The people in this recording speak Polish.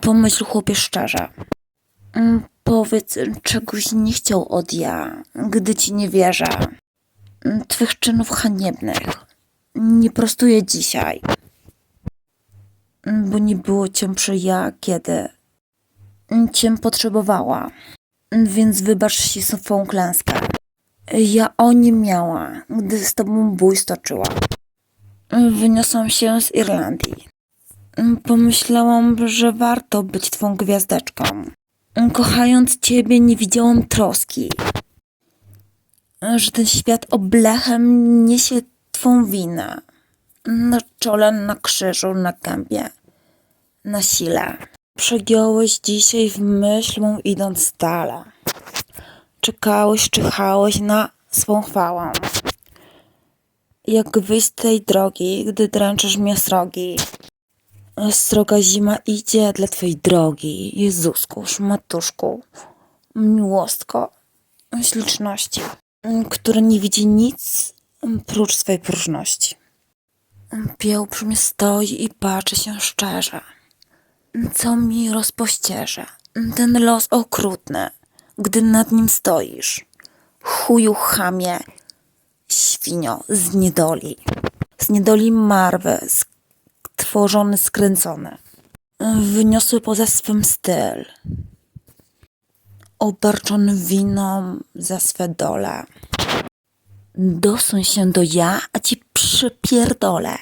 Pomyśl chłopie szczerze. Mm, Powiedz, czegoś nie chciał od ja, gdy ci nie wierzę. Mm, Twych czynów haniebnych. Nie prostuję dzisiaj. Mm, Bo nie było cię przy ja, kiedy cię potrzebowała. Więc wybacz się swą klęskę. Ja o nie miała, gdy z tobą bój stoczyła. Wyniosłam się z Irlandii. Pomyślałam, że warto być twą gwiazdeczką. Kochając ciebie, nie widziałam troski. Że ten świat oblechem niesie twą winę. Na czole, na krzyżu, na gębie, na sile. Przegiąłeś dzisiaj w myśl mą idąc stale. Czekałeś, czyhałeś na swą chwałę. Jak wyjść z tej drogi, gdy dręczysz mnie srogi? Sroga zima idzie dla twojej drogi, Jezusku, szmatuszku, miłostko, śliczności, która nie widzi nic prócz swej próżności. Mnie stoi i patrzy się szczerze. Co mi rozpościerze? Ten los okrutny, gdy nad nim stoisz. Chuju chamie, świnio z niedoli. Z niedoli marwy, stworzony, skręcony. Wyniosły poza swym styl. Obarczony winą za swe dole. Dosuń się do ja, a ci przypierdolę.